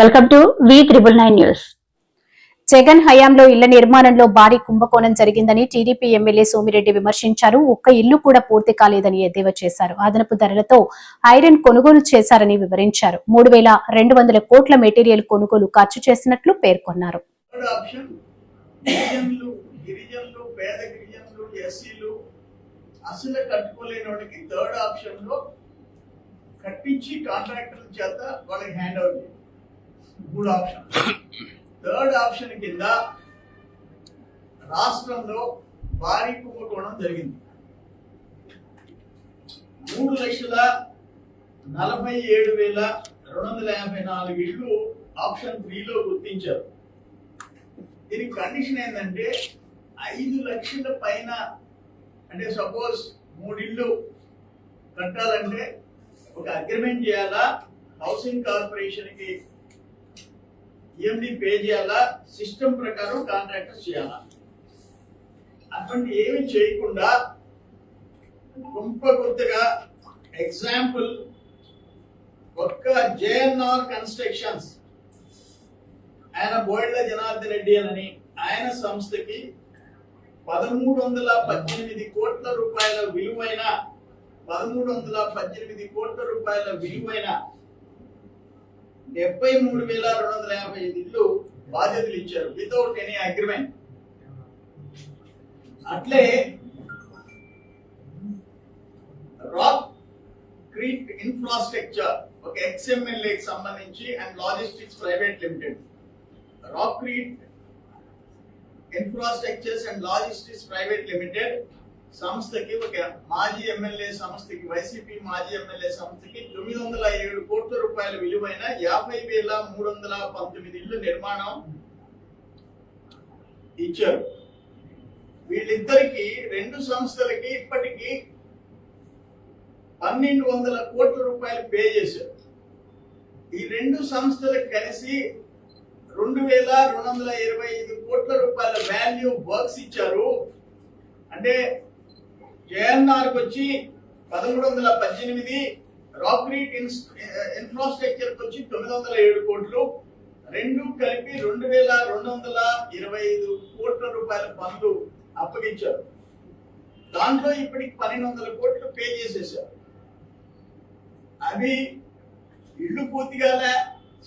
Welcome to V triple nine news Jagan హయాంలో ఇళ్ళ నిర్మాణంలో భారీ కుంభకోణం జరిగిందని టీడీపీ ఎమ్మెల్యే సోమిరెడ్డి విమర్శించారు. ఒక్క ఇల్లు కూడా పూర్తి కాలేదని ఎద్దేవా చేశారు. అదనపు ధరలతో ఐరన్ కొనుగోలు చేశారని వివరించారు. మూడు వేల రెండు వందల కోట్ల మెటీరియల్ కొనుగోలు ఖర్చు చేసినట్లు పేర్కొన్నారు. థర్డ్ ఆప్షన్ గిరిజనులు గిరిజనులు పేద గిరిజనులు ఎస్సీలు అసలు కట్టుకోలేని వాడికి థర్డ్ ఆప్షన్లో కట్టించి కాంట్రాక్టర్ల చేత వాళ్ళకి హ్యాండ్ ఓవర్ చేయాలి. మూడు ఆప్షన్ థర్డ్ ఆప్షన్ కింద రాష్ట్రంలో భారీ కుంభకోణం జరిగింది. మూడు లక్షల నలభై ఏడు వేల రెండు వందల యాభై నాలుగు ఇళ్ళు ఆప్షన్ త్రీలో గుర్తించారు. దీనికి కండిషన్ ఏంటంటే ఐదు లక్షల పైన అంటే సపోజ్ మూడిళ్ళు కట్టాలంటే ఒక అగ్రిమెంట్ చేయాలా? హౌసింగ్ కార్పొరేషన్కి ఈఎండి పే చేయాలా? సిస్టమ్ ప్రకారం కాంట్రాక్టర్ చేయాలా? అటువంటి ఏమి చేయకుండా గుంప గుర్తుగా ఎగ్జాంపుల్ ఒక్క జేఎన్ఆర్ కన్స్ట్రక్షన్స్ ఆయన బోయిడ్ల జనార్దన్ రెడ్డి అని ఆయన సంస్థకి పదమూడు వందల పద్దెనిమిది కోట్ల రూపాయల విలువైన పదమూడు వందల పద్దెనిమిది కోట్ల రూపాయల విలువైన డెబ్బై మూడు వేల రెండు వందల యాభై ఐదు ఇల్లు బాధ్యతలు ఇచ్చారు. వితౌట్ ఎనీ అగ్రిమెంట్ అట్లే రాక్ క్రీట్ ఇన్ఫ్రాస్ట్రక్చర్ ఒక ఎక్స్ఎంఎల్ఏ సంబంధించి and logistics private limited Rockcrete infrastructures and logistics private limited సంస్థకి ఒక మాజీ ఎమ్మెల్యే సంస్థకి వైసీపీ మాజీ ఎమ్మెల్యే సంస్థకి తొమ్మిది వందల ఏడు కోట్ల రూపాయల విలువైన యాభై వేల మూడు వందల పంతొమ్మిది ఇళ్ళు నిర్మాణం ఇచ్చారు. వీళ్ళిద్దరికి రెండు సంస్థలకి ఇప్పటికీ పన్నెండు వందల కోట్ల రూపాయలు పే చేశారు. ఈ రెండు సంస్థలకు కలిసి రెండు వేల రెండు వందల ఇరవై ఐదు కోట్ల రూపాయల వాల్యూ వర్క్స్ ఇచ్చారు. అంటే జేఎన్ఆర్ వచ్చి పదమూడు వందల పద్దెనిమిది రాక్రీట్ ఇన్ఫ్రాస్ట్రక్చర్ వచ్చి తొమ్మిది వందల ఏడు కోట్లు. రెండు కలిపి రెండు వేల రెండు వందల ఇరవై ఐదు కోట్ల రూపాయల పనులు అప్పగించారు. దాంట్లో ఇప్పటికి పన్నెండు వందల కోట్లు పే చేసేసారు అవి ఇల్లు పూర్తిగాలే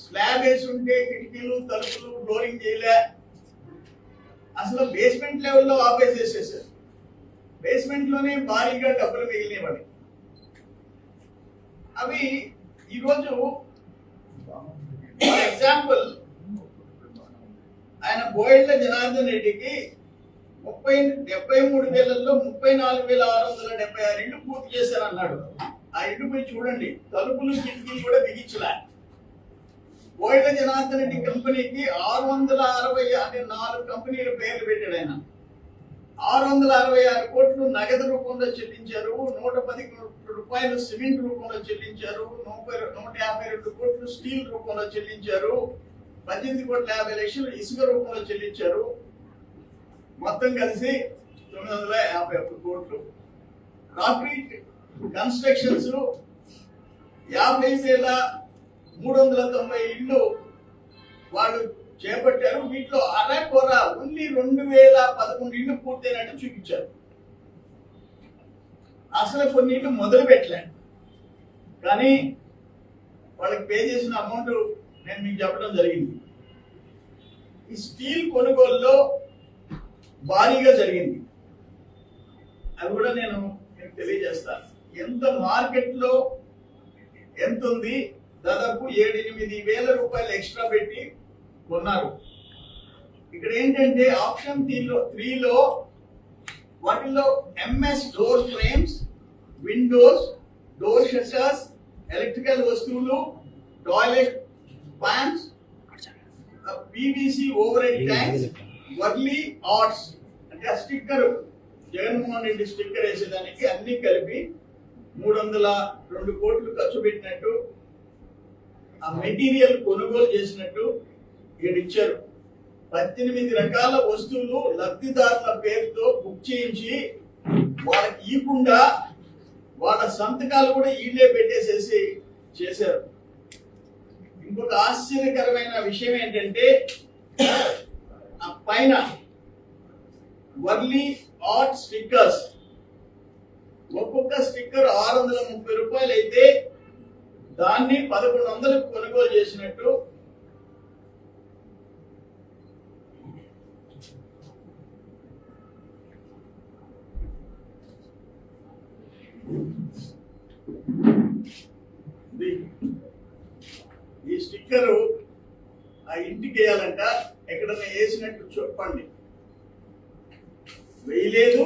స్లాబ్ వేసి ఉంటే కిటికీలు తలుపులు ఫ్లోరింగ్ చేయలే. అసలు బేస్మెంట్ లెవెల్లో ఆపేసేసేసారు బేస్మెంట్లోనే భారీగా డబ్బులు మిగిలినవి అవి ఈరోజు ఫర్ ఎగ్జాంపుల్ ఆయన బోయిళ్ళ జనార్దన్ రెడ్డికి ముప్పై డెబ్బై మూడు వేలలో ముప్పై నాలుగు వేల ఆరు వందల డెబ్బై ఆరు ఇళ్ళు పూర్తి చేశారన్నాడు ఆ ఇల్లు పోయి చూడండి తలుపులు కిటికీలు కూడా బిగించలే. బోయిల జనార్దన్ రెడ్డి కంపెనీకి ఆరు వందల అరవై అనే నాలుగు కంపెనీల పేర్లు పెట్టాడు ఆయన. ఆరు వందల అరవై ఆరు కోట్లు నగదు రూపంలో చెల్లించారు. నూట పది రూపాయలు సిమెంట్ రూపంలో చెల్లించారు. నూట నూట యాభై రెండు కోట్లు స్టీల్ రూపంలో చెల్లించారు. పద్దెనిమిది కోట్ల యాభై లక్షలు ఇసుక రూపంలో చెల్లించారు. మొత్తం కలిసి తొమ్మిది వందల యాభై ఒక్క కోట్లు. కాంక్రీట్ కన్స్ట్రక్షన్స్ యాభై వేల మూడు వందల తొంభై ఇళ్ళు వాళ్ళు చేపట్టారు. వీటిలో అరకొర ఓన్లీ రెండు వేల పదకొండు ఇళ్ళు పూర్తయినట్టు చూపించారు. అసలు కొన్ని ఇళ్ళు మొదలు పెట్టలేదు కానీ వాళ్ళకి పే చేసిన అమౌంట్ నేను మీకు చెప్పడం జరిగింది. ఈ స్టీల్ కొనుగోలులో భారీగా జరిగింది. అది కూడా నేను మీకు తెలియజేస్తాను. ఎంత మార్కెట్లో ఎంత ఉంది? దాదాపు ఏడెనిమిది వేల రూపాయలు ఎక్స్ట్రా పెట్టి కొన్నారు. ఇక్కడ ఏంటంటే ఆప్షన్ త్రీలో త్రీలో వాటిల్లో MS door frames windows door shutters electrical వస్తువులు toilet pans PVC overhead tanks Warli arts అంటే ఆ స్టిక్కర్. జగన్మోహన్ రెడ్డి స్టిక్కర్ వేసేదానికి అన్ని కలిపి మూడు వందల రెండు కోట్లు ఖర్చు పెట్టినట్టు ఆ మెటీరియల్ కొనుగోలు చేసినట్టు ఇచ్చారు పద్దెనిమిది రకాల వస్తువులు లబ్ధిదారుల పేరుతో బుక్ చేయించి వాళ్ళకి ఇవ్వకుండా వాళ్ళ సంతకాలు కూడా వీళ్ళే పెట్టేసేసి చేశారు. ఇంకొక ఆశ్చర్యకరమైన విషయం ఏంటంటే ఆ పైన వర్లీ ఆర్ట్ స్టిక్కర్స్. ఒక్కొక్క స్టిక్కర్ ఆరు వందల ముప్పై రూపాయలు అయితే దాన్ని పదకొండు వందలకు కొనుగోలు చేసినట్టు ఇది- ఈ స్టిక్కరు ఆ ఇంటికి వేయాలంట. ఎక్కడన్నా వేసినట్టు చెప్పండి. వేయలేదు.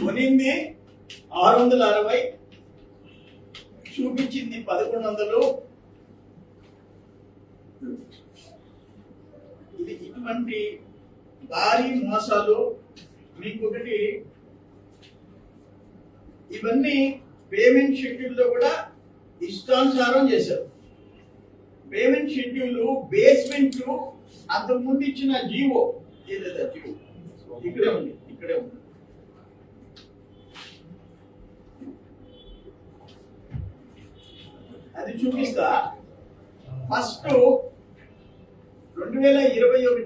కొనింది ఆరు వందల అరవై చూపించింది పదకొండు వందలు ఇది ఇటువంటి భారీ మోసాలు. మీకు ఒకటి ఇవన్నీ పేమెంట్ షెడ్యూల్లో కూడా ఇష్టానుసారం చేశారు. పేమెంట్ షెడ్యూల్ బేస్మెంట్ అంతకు ముందు ఇచ్చిన జీవో ఏదైతే జీవో. ఇక్కడే ఉంది ఇక్కడే ఉంది. అది చూపిస్తా. ఫస్ట్ రెండు వేల ఇరవై ఒకటి